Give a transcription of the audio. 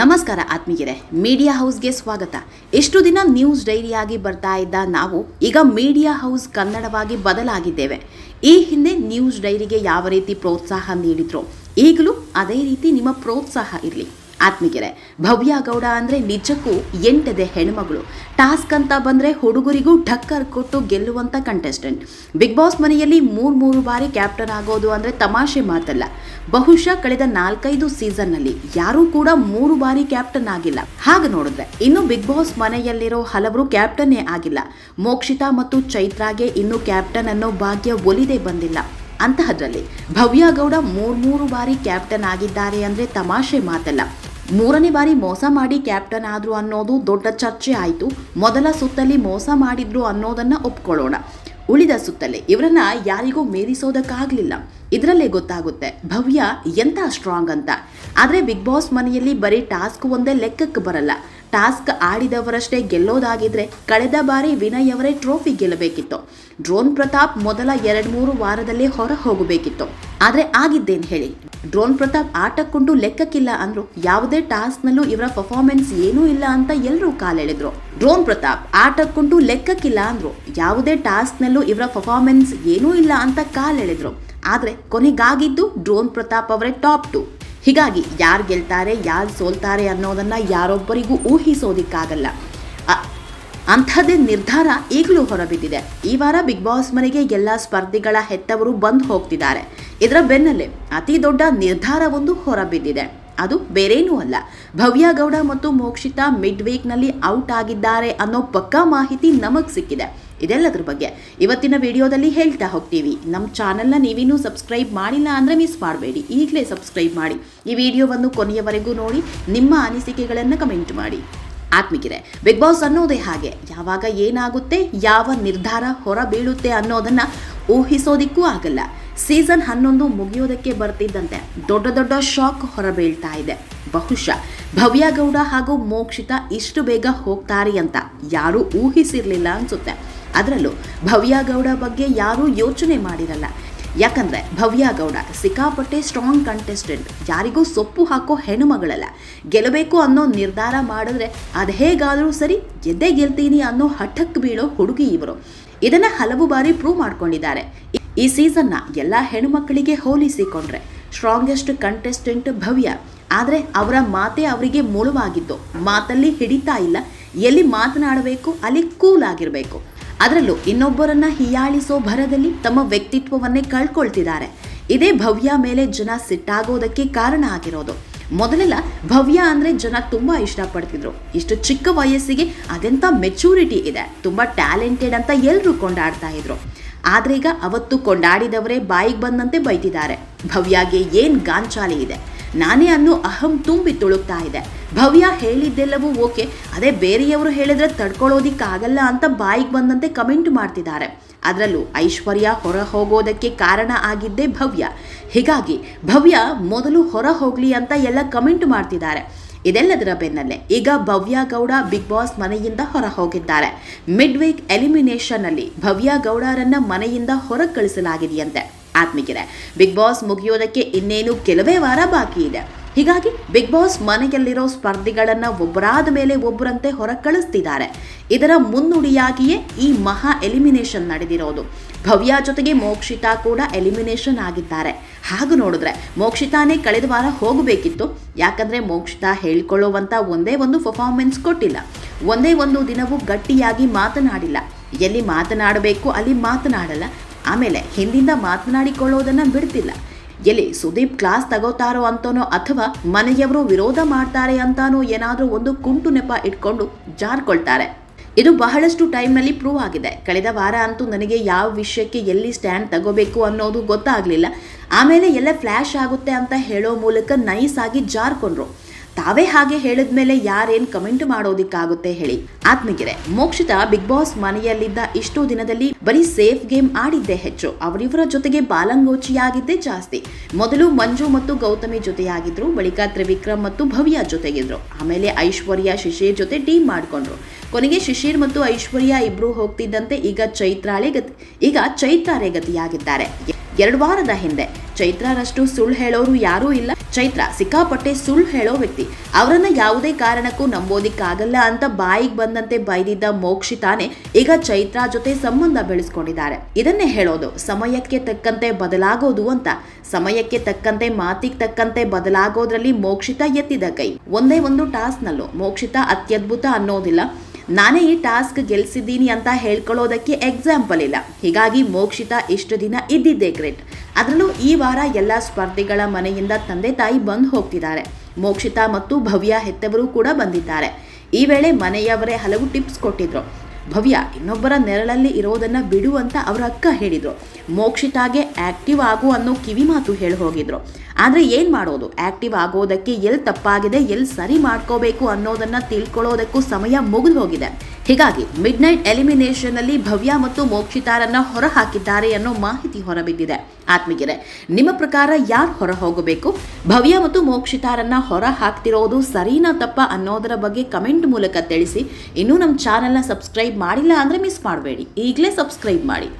ನಮಸ್ಕಾರ ಆತ್ಮೀಯರೇ ಮೀಡಿಯಾ ಹೌಸ್ಗೆ ಸ್ವಾಗತ. ಎಷ್ಟು ದಿನ ನ್ಯೂಸ್ ಡೈರಿಯಾಗಿ ಬರ್ತಾ ಇದ್ದ ನಾವು ಈಗ ಮೀಡಿಯಾ ಹೌಸ್ ಕನ್ನಡವಾಗಿ ಬದಲಾಗಿದ್ದೇವೆ. ಈ ಹಿಂದೆ ನ್ಯೂಸ್ ಡೈರಿಗೆ ಯಾವ ರೀತಿ ಪ್ರೋತ್ಸಾಹ ನೀಡಿದ್ರು, ಈಗಲೂ ಅದೇ ರೀತಿ ನಿಮ್ಮ ಪ್ರೋತ್ಸಾಹ ಇರಲಿ. ಆತ್ಮೀಯರೇ, ಭವ್ಯ ಗೌಡ ಅಂದರೆ ನಿಜಕ್ಕೂ ಎಂಟದೆ ಹೆಣ್ಮಗಳು. ಟಾಸ್ಕ್ ಅಂತ ಬಂದರೆ ಹುಡುಗರಿಗೂ ಢಕ್ಕರ್ ಕೊಟ್ಟು ಗೆಲ್ಲುವಂಥ ಕಂಟೆಸ್ಟೆಂಟ್ ಬಿಗ್ ಬಾಸ್ ಮನೆಯಲ್ಲಿ ಮೂರು ಮೂರು ಬಾರಿ ಕ್ಯಾಪ್ಟನ್ ಆಗೋದು ಅಂದರೆ ತಮಾಷೆ ಮಾತಲ್ಲ. ಬಹುಶಃ ಕಳೆದ ನಾಲ್ಕೈದು ಸೀಸನ್ನಲ್ಲಿ ಯಾರೂ ಕೂಡ ಮೂರು ಬಾರಿ ಕ್ಯಾಪ್ಟನ್ ಆಗಿಲ್ಲ. ಹಾಗೆ ನೋಡಿದ್ರೆ, ಇನ್ನು ಬಿಗ್ ಬಾಸ್ ಮನೆಯಲ್ಲಿರೋ ಹಲವರು ಕ್ಯಾಪ್ಟನ್ನೇ ಆಗಿಲ್ಲ. ಮೋಕ್ಷಿತಾ ಮತ್ತು ಚೈತ್ರಾಗೆ ಇನ್ನು ಕ್ಯಾಪ್ಟನ್ ಅನ್ನೋ ಭಾಗ್ಯ ಒಲಿದೇ ಬಂದಿಲ್ಲ. ಅಂತಹದ್ರಲ್ಲಿ ಭವ್ಯ ಗೌಡ ಮೂರ್ಮೂರು ಬಾರಿ ಕ್ಯಾಪ್ಟನ್ ಆಗಿದ್ದಾರೆ ಅಂದರೆ ತಮಾಷೆ ಮಾತಲ್ಲ. ಮೂರನೇ ಬಾರಿ ಮೋಸ ಮಾಡಿ ಕ್ಯಾಪ್ಟನ್ ಆದ್ರು ಅನ್ನೋದು ದೊಡ್ಡ ಚರ್ಚೆ ಆಯಿತು. ಮೊದಲ ಸುತ್ತಲ್ಲಿ ಮೋಸ ಮಾಡಿದ್ರು ಅನ್ನೋದನ್ನು ಒಪ್ಕೊಳ್ಳೋಣ. ಉಳಿದ ಸುತ್ತಲೇ ಇವರನ್ನ ಯಾರಿಗೂ ಮೀರಿಸೋದಕ್ಕಾಗಲಿಲ್ಲ. ಇದರಲ್ಲೇ ಗೊತ್ತಾಗುತ್ತೆ, ಭವ್ಯ ಎಂಥ ಸ್ಟ್ರಾಂಗ್ ಅಂತ. ಆದರೆ ಬಿಗ್ ಬಾಸ್ ಮನೆಯಲ್ಲಿ ಬರೀ ಟಾಸ್ಕ್ ಒಂದೇ ಲೆಕ್ಕಕ್ಕೆ ಬರಲ್ಲ. ಟಾಸ್ಕ್ ಆಡಿದವರಷ್ಟೇ ಗೆಲ್ಲೋದಾಗಿದ್ರೆ ಕಳೆದ ಬಾರಿ ವಿನಯ್ ಅವರೇ ಟ್ರೋಫಿ ಗೆಲ್ಲಬೇಕಿತ್ತು. ಡ್ರೋನ್ ಪ್ರತಾಪ್ ಮೊದಲ ಎರಡ್ ಮೂರು ವಾರದಲ್ಲಿ ಹೊರ ಹೋಗಬೇಕಿತ್ತು. ಆದ್ರೆ ಆಗಿದ್ದೇನು ಹೇಳಿ? ಡ್ರೋನ್ ಪ್ರತಾಪ್ ಆಟಕ್ಕೊಂಡು ಲೆಕ್ಕಕ್ಕಿಲ್ಲ ಅಂದ್ರು ಯಾವುದೇ ಟಾಸ್ಕ್ನಲ್ಲೂ ಇವರ ಪರ್ಫಾರ್ಮೆನ್ಸ್ ಏನೂ ಇಲ್ಲ ಅಂತ ಎಲ್ಲರೂ ಕಾಲೆಳೆದ್ರು. ಡ್ರೋನ್ ಪ್ರತಾಪ್ ಆಟಕ್ಕೊಂಡು ಲೆಕ್ಕಕ್ಕಿಲ್ಲ ಅಂದ್ರು ಯಾವುದೇ ಟಾಸ್ಕ್ನಲ್ಲೂ ಇವರ ಪರ್ಫಾರ್ಮೆನ್ಸ್ ಏನೂ ಇಲ್ಲ ಅಂತ ಕಾಲೆಳೆದ್ರು. ಆದ್ರೆ ಕೊನೆಗಾಗಿದ್ದು ಡ್ರೋನ್ ಪ್ರತಾಪ್ ಅವರೇ ಟಾಪ್ ಟು. ಹೀಗಾಗಿ ಯಾರು ಗೆಲ್ತಾರೆ, ಯಾರು ಸೋಲ್ತಾರೆ ಅನ್ನೋದನ್ನು ಯಾರೊಬ್ಬರಿಗೂ ಊಹಿಸೋದಿಕ್ಕಾಗಲ್ಲ. ಅಂಥದ್ದೇ ನಿರ್ಧಾರ ಈಗಲೂ ಹೊರಬಿದ್ದಿದೆ. ಈ ವಾರ ಬಿಗ್ ಬಾಸ್ ಮನೆಗೆ ಎಲ್ಲ ಸ್ಪರ್ಧಿಗಳ ಹೆತ್ತವರು ಬಂದು ಹೋಗ್ತಿದ್ದಾರೆ. ಇದರ ಬೆನ್ನಲ್ಲೇ ಅತಿ ದೊಡ್ಡ ನಿರ್ಧಾರವೊಂದು ಹೊರಬಿದ್ದಿದೆ. ಅದು ಬೇರೇನೂ ಅಲ್ಲ. ಭವ್ಯ ಗೌಡ ಮತ್ತು ಮೋಕ್ಷಿತಾ ಮಿಡ್ ವೀಕ್ನಲ್ಲಿ ಔಟ್ ಆಗಿದ್ದಾರೆ ಅನ್ನೋ ಪಕ್ಕಾ ಮಾಹಿತಿ ನಮಗೆ ಸಿಕ್ಕಿದೆ. ಇದೆಲ್ಲದ್ರ ಬಗ್ಗೆ ಇವತ್ತಿನ ವಿಡಿಯೋದಲ್ಲಿ ಹೇಳ್ತಾ ಹೋಗ್ತೀವಿ. ನಮ್ಮ ಚಾನಲ್ನ ನೀವಿನ್ನೂ ಸಬ್ಸ್ಕ್ರೈಬ್ ಮಾಡಿಲ್ಲ ಅಂದರೆ ಮಿಸ್ ಮಾಡಬೇಡಿ. ಈಗಲೇ ಸಬ್ಸ್ಕ್ರೈಬ್ ಮಾಡಿ. ಈ ವಿಡಿಯೋವನ್ನು ಕೊನೆಯವರೆಗೂ ನೋಡಿ, ನಿಮ್ಮ ಅನಿಸಿಕೆಗಳನ್ನು ಕಮೆಂಟ್ ಮಾಡಿ. ಆತ್ಮಿಕಿದೆ ಬಿಗ್ ಬಾಸ್ ಅನ್ನೋದೇ ಹಾಗೆ. ಯಾವಾಗ ಏನಾಗುತ್ತೆ, ಯಾವ ನಿರ್ಧಾರ ಹೊರಬೀಳುತ್ತೆ ಅನ್ನೋದನ್ನು ಊಹಿಸೋದಿಕ್ಕೂ ಆಗಲ್ಲ. ಸೀಸನ್ ಹನ್ನೊಂದು ಮುಗಿಯೋದಕ್ಕೆ ಬರ್ತಿದ್ದಂತೆ ದೊಡ್ಡ ದೊಡ್ಡ ಶಾಕ್ ಹೊರಬೀಳ್ತಾ ಇದೆ. ಬಹುಶಃ ಭವ್ಯ ಗೌಡ ಹಾಗೂ ಮೋಕ್ಷಿತ ಇಷ್ಟು ಬೇಗ ಹೋಗ್ತಾರೆ ಅಂತ ಯಾರೂ ಊಹಿಸಿರಲಿಲ್ಲ ಅನ್ಸುತ್ತೆ. ಅದರಲ್ಲೂ ಭವ್ಯಗೌಡ ಬಗ್ಗೆ ಯಾರೂ ಯೋಚನೆ ಮಾಡಿರಲ್ಲ. ಯಾಕಂದರೆ ಭವ್ಯಗೌಡ ಸಿಕ್ಕಾಪಟ್ಟೆ ಸ್ಟ್ರಾಂಗ್ ಕಂಟೆಸ್ಟೆಂಟ್ ಯಾರಿಗೂ ಸೊಪ್ಪು ಹಾಕೋ ಹೆಣ್ಣುಮಗಳಲ್ಲ. ಗೆಲ್ಲಬೇಕು ಅನ್ನೋ ನಿರ್ಧಾರ ಮಾಡಿದ್ರೆ ಅದು ಹೇಗಾದರೂ ಸರಿ ಗೆದ್ದೇ ಗೆಲ್ತೀನಿ ಅನ್ನೋ ಹಠಕ್ಕೆ ಬೀಳೋ ಹುಡುಗಿ ಇವರು. ಇದನ್ನು ಹಲವು ಬಾರಿ ಪ್ರೂವ್ ಮಾಡ್ಕೊಂಡಿದ್ದಾರೆ. ಈ- ಸೀಸನ್ನ ಎಲ್ಲ ಹೆಣ್ಣುಮಕ್ಕಳಿಗೆ ಹೋಲಿಸಿಕೊಂಡ್ರೆ ಸ್ಟ್ರಾಂಗೆಸ್ಟ್ ಕಂಟೆಸ್ಟೆಂಟ್ ಭವ್ಯ. ಆದರೆ ಅವರ ಮಾತೆ ಅವರಿಗೆ ಮುಳುವಾಗಿದ್ದು. ಮಾತಲ್ಲಿ ಹಿಡಿತಾ ಇಲ್ಲ. ಎಲ್ಲಿ ಮಾತನಾಡಬೇಕು ಅಲ್ಲಿ ಕೂಲ್ ಆಗಿರಬೇಕು. ಅದರಲ್ಲೂ ಇನ್ನೊಬ್ಬರನ್ನ ಹೀಯಾಳಿಸೋ ಭರದಲ್ಲಿ ತಮ್ಮ ವ್ಯಕ್ತಿತ್ವವನ್ನೇ ಕಳ್ಕೊಳ್ತಿದ್ದಾರೆ. ಇದೇ ಭವ್ಯ ಮೇಲೆ ಜನ ಸಿಟ್ಟಾಗೋದಕ್ಕೆ ಕಾರಣ ಆಗಿರೋದು. ಮೊದಲೆಲ್ಲ ಭವ್ಯ ಅಂದ್ರೆ ಜನ ತುಂಬಾ ಇಷ್ಟಪಡ್ತಿದ್ರು. ಇಷ್ಟು ಚಿಕ್ಕ ವಯಸ್ಸಿಗೆ ಅದೆಂತ ಮೆಚೂರಿಟಿ ಇದೆ. ತುಂಬಾ ಟ್ಯಾಲೆಂಟೆಡ್ ಅಂತ ಎಲ್ಲರೂ ಕೊಂಡಾಡ್ತಾ ಇದ್ರು. ಆದ್ರೆ ಈಗ ಅವತ್ತು ಕೊಂಡಾಡಿದವರೇ ಬಾಯಿಗೆ ಬಂದಂತೆ ಬೈತಿದ್ದಾರೆ. ಭವ್ಯಗೆ ಏನ್ ಗಾಂಚಾಲಿ ಇದೆ. ನಾನೇ ಅನ್ನೋ ಅಹಂ ತುಂಬಿ ತುಳುಕ್ತಾ ಇದೆ. ಭವ್ಯ ಹೇಳಿದ್ದೆಲ್ಲವೂ ಓಕೆ, ಅದೇ ಬೇರೆಯವರು ಹೇಳಿದ್ರೆ ತಡ್ಕೊಳ್ಳೋದಿಕ್ಕಾಗಲ್ಲ ಅಂತ ಬಾಯಿಗೆ ಬಂದಂತೆ ಕಮೆಂಟ್ ಮಾಡ್ತಿದ್ದಾರೆ. ಅದರಲ್ಲೂ ಐಶ್ವರ್ಯ ಹೊರ ಹೋಗೋದಕ್ಕೆ ಕಾರಣ ಆಗಿದ್ದೇ ಭವ್ಯ. ಹೀಗಾಗಿ ಭವ್ಯ ಮೊದಲು ಹೊರ ಹೋಗ್ಲಿ ಅಂತ ಎಲ್ಲ ಕಮೆಂಟ್ ಮಾಡ್ತಿದ್ದಾರೆ. ಇದೆಲ್ಲದರ ಬೆನ್ನಲ್ಲೇ ಈಗ ಭವ್ಯ ಗೌಡ ಬಿಗ್ ಬಾಸ್ ಮನೆಯಿಂದ ಹೊರ ಹೋಗಿದ್ದಾರೆ. ಮಿಡ್ ವೀಕ್ ಎಲಿಮಿನೇಷನ್ ಅಲ್ಲಿ ಭವ್ಯ ಗೌಡರನ್ನ ಮನೆಯಿಂದ ಹೊರ ಕಳಿಸಲಾಗಿದೆಯಂತೆ. ಆತ್ಮಿಕರೆ ಬಿಗ್ ಬಾಸ್ ಮುಗಿಯೋದಕ್ಕೆ ಇನ್ನೇನು ಕೆಲವೇ ವಾರ ಬಾಕಿ ಇದೆ. ಹೀಗಾಗಿ ಬಿಗ್ ಬಾಸ್ ಮನೆಯಲ್ಲಿರೋ ಸ್ಪರ್ಧಿಗಳನ್ನ ಒಬ್ಬರಾದ ಮೇಲೆ ಒಬ್ಬರಂತೆ ಹೊರ ಕಳಿಸ್ತಿದ್ದಾರೆ ಇದರ ಮುನ್ನುಡಿಯಾಗಿಯೇ ಈ ಮಹಾ ಎಲಿಮಿನೇಷನ್ ನಡೆದಿರೋದು. ಭವ್ಯ ಜೊತೆಗೆ ಮೋಕ್ಷಿತಾ ಕೂಡ ಎಲಿಮಿನೇಷನ್ ಆಗಿದ್ದಾರೆ. ಹಾಗೆ ನೋಡಿದ್ರೆ, ಮೋಕ್ಷಿತಾನೇ ಕಳೆದ ವಾರ ಹೋಗಬೇಕಿತ್ತು. ಯಾಕಂದ್ರೆ ಮೋಕ್ಷಿತಾ ಹೇಳ್ಕೊಳ್ಳುವಂತ ಒಂದೇ ಒಂದು ಪರ್ಫಾರ್ಮೆನ್ಸ್ ಕೊಟ್ಟಿಲ್ಲ. ಒಂದೇ ಒಂದು ದಿನವೂ ಗಟ್ಟಿಯಾಗಿ ಮಾತನಾಡಿಲ್ಲ. ಎಲ್ಲಿ ಮಾತನಾಡಬೇಕು, ಅಲ್ಲಿ ಮಾತನಾಡಲ್ಲ. ಆಮೇಲೆ ಹಿಂದಿಂದ ಮಾತನಾಡಿಕೊಳ್ಳೋದನ್ನ ಬಿಡ್ತಿಲ್ಲ. ಎಲ್ಲಿ ಸುದೀಪ್ ಕ್ಲಾಸ್ ತಗೋತಾರೋ ಅಂತನೋ ಅಥವಾ ಮನೆಯವರು ವಿರೋಧ ಮಾಡ್ತಾರೆ ಅಂತಾನೋ ಏನಾದರೂ ಒಂದು ಕುಂಟು ನೆಪ ಇಟ್ಕೊಂಡು ಜಾರ್ಕೊಳ್ತಾರೆ. ಇದು ಬಹಳಷ್ಟು ಟೈಮ್ನಲ್ಲಿ ಪ್ರೂವ್ ಆಗಿದೆ. ಕಳೆದ ವಾರ ಅಂತೂ ನನಗೆ ಯಾವ ವಿಷಯಕ್ಕೆ ಎಲ್ಲಿ ಸ್ಟ್ಯಾಂಡ್ ತಗೋಬೇಕು ಅನ್ನೋದು ಗೊತ್ತಾಗಲಿಲ್ಲ. ಆಮೇಲೆ ಎಲ್ಲ ಫ್ಲ್ಯಾಶ್ ಆಗುತ್ತೆ ಅಂತ ಹೇಳೋ ಮೂಲಕ ನೈಸ್ ಆಗಿ ಜಾರ್ಕೊಂಡ್ರು. ತಾವೇ ಹಾಗೆ ಹೇಳಿದ ಮೇಲೆ ಯಾರೇನ್ ಕಮೆಂಟ್ ಮಾಡೋದಿಕ್ಕಾಗುತ್ತೆ ಹೇಳಿ. ಆತ್ಮಗಿರೆ ಮೋಕ್ಷಿತ ಬಿಗ್ ಬಾಸ್ ಮನೆಯಲ್ಲಿದ್ದ ಇಷ್ಟು ದಿನದಲ್ಲಿ ಬರೀ ಸೇಫ್ ಗೇಮ್ ಆಡಿದ್ದೆ ಹೆಚ್ಚು. ಅವರಿವರ ಜೊತೆಗೆ ಬಾಲಂಗೋಚಿಯಾಗಿದ್ದೆ ಜಾಸ್ತಿ. ಮೊದಲು ಮಂಜು ಮತ್ತು ಗೌತಮಿ ಜೊತೆಯಾಗಿದ್ರು, ಬಳಿಕ ತ್ರಿವಿಕ್ರಮ್ ಮತ್ತು ಭವ್ಯ ಜೊತೆಗಿದ್ರು. ಆಮೇಲೆ ಐಶ್ವರ್ಯ, ಶಿಶಿರ್ ಜೊತೆ ಟೀಮ್ ಮಾಡ್ಕೊಂಡ್ರು. ಕೊನೆಗೆ ಶಿಶಿರ್ ಮತ್ತು ಐಶ್ವರ್ಯ ಇಬ್ರು ಹೋಗ್ತಿದ್ದಂತೆ ಈಗ ಚೈತ್ರಾಳೆ ಗತಿ, ಈಗ ಚೈತ್ರಾರೆ ಗತಿಯಾಗಿದ್ದಾರೆ. ಎರಡು ವಾರದ ಹಿಂದೆ. ಚೈತ್ರಾರಷ್ಟು ಸುಳ್ಳು ಹೇಳೋರು ಯಾರೂ ಇಲ್ಲ. ಚೈತ್ರ ಸಿಕ್ಕಾಪಟ್ಟೆ ಸುಳ್ಳು ಹೇಳೋ ವ್ಯಕ್ತಿ. ಅವರನ್ನ ಯಾವುದೇ ಕಾರಣಕ್ಕೂ ನಂಬೋದಿಕ್ಕಾಗಲ್ಲ ಅಂತ ಬಾಯಿಗೆ ಬಂದಂತೆ ಬೈದಿದ್ದ ಮೋಕ್ಷಿತಾನೆ ಈಗ ಚೈತ್ರ ಜೊತೆ ಸಂಬಂಧ ಬೆಳೆಸ್ಕೊಂಡಿದ್ದಾರೆ. ಇದನ್ನೇ ಹೇಳೋದು, ಸಮಯಕ್ಕೆ ತಕ್ಕಂತೆ ಬದಲಾಗೋದು ಅಂತ. ಸಮಯಕ್ಕೆ ತಕ್ಕಂತೆ, ಮಾತಿಗೆ ತಕ್ಕಂತೆ ಬದಲಾಗೋದ್ರಲ್ಲಿ ಮೋಕ್ಷಿತ ಎತ್ತಿದ ಕೈ. ಒಂದೇ ಒಂದು ಟಾಸ್ಕ್ನಲ್ಲೂ ಮೋಕ್ಷಿತ ಅತ್ಯದ್ಭುತ ಅನ್ನೋದಿಲ್ಲ. ನಾನೇ ಈ ಟಾಸ್ಕ್ ಗೆಲ್ಸಿದ್ದೀನಿ ಅಂತ ಹೇಳ್ಕೊಳ್ಳೋದಕ್ಕೆ ಎಕ್ಸಾಂಪಲ್ ಇಲ್ಲ. ಹೀಗಾಗಿ ಮೋಕ್ಷಿತ ಇಷ್ಟು ದಿನ ಇದ್ದಿದ್ದೆ ಗ್ರೇಟ್ ಅದರಲ್ಲೂ ಈ ವಾರ ಎಲ್ಲ ಸ್ಪರ್ಧಿಗಳ ಮನೆಯಿಂದ ತಂದೆ ತಾಯಿ ಬಂದು ಹೋಗ್ತಿದ್ದಾರೆ. ಮೋಕ್ಷಿತ ಮತ್ತು ಭವ್ಯ ಹೆತ್ತವರು ಕೂಡ ಬಂದಿದ್ದಾರೆ. ಈ ವೇಳೆ ಮನೆಯವರೇ ಹಲವು ಟಿಪ್ಸ್ ಕೊಟ್ಟಿದ್ರು. ಭವ್ಯ ಇನ್ನೊಬ್ಬರ ನೆರಳಲ್ಲಿ ಇರೋದನ್ನು ಬಿಡು ಅಂತ ಅವರ ಅಕ್ಕ ಹೇಳಿದರು. ಮೋಕ್ಷಿತಾಗೆ ಆಕ್ಟಿವ್ ಆಗು ಅನ್ನೋ ಕಿವಿ ಮಾತು ಹೇಳಿ ಹೋಗಿದ್ರು. ಆದರೆ ಏನು ಮಾಡೋದು? ಆಕ್ಟಿವ್ ಆಗೋದಕ್ಕೆ ಎಲ್ಲಿ ತಪ್ಪಾಗಿದೆ ಎಲ್ಲಿ ಸರಿ ಮಾಡ್ಕೋಬೇಕು ಅನ್ನೋದನ್ನ ತಿಳ್ಕೊಳ್ಳೋದಕ್ಕೂ ಸಮಯ ಮುಗಿದು ಹೋಗಿದೆ. ಹೀಗಾಗಿ ಮಿಡ್ ನೈಟ್ ಎಲಿಮಿನೇಷನ್ನಲ್ಲಿ ಭವ್ಯ ಮತ್ತು ಮೋಕ್ಷಿತಾರನ್ನ ಹೊರ ಹಾಕಿದ್ದಾರೆ ಅನ್ನೋ ಮಾಹಿತಿ ಹೊರಬಿದ್ದಿದೆ. ಆತ್ಮೀಗೆರೆ ನಿಮ್ಮ ಪ್ರಕಾರ ಯಾರು ಹೊರ ಹೋಗಬೇಕು? ಭವ್ಯ ಮತ್ತು ಮೋಕ್ಷಿತಾರನ್ನ ಹೊರ ಹಾಕ್ತಿರೋದು ಸರಿನಾ ತಪ್ಪ ಅನ್ನೋದರ ಬಗ್ಗೆ ಕಮೆಂಟ್ ಮೂಲಕ ತಿಳಿಸಿ. ಇನ್ನೂ ನಮ್ಮ ಚಾನೆಲ್ನ ಸಬ್ಸ್ಕ್ರೈಬ್ ಮಾಡಿಲ್ಲ ಅಂದ್ರೆ ಮಿಸ್ ಮಾಡಬೇಡಿ. ಈಗಲೇ ಸಬ್ಸ್ಕ್ರೈಬ್ ಮಾಡಿ.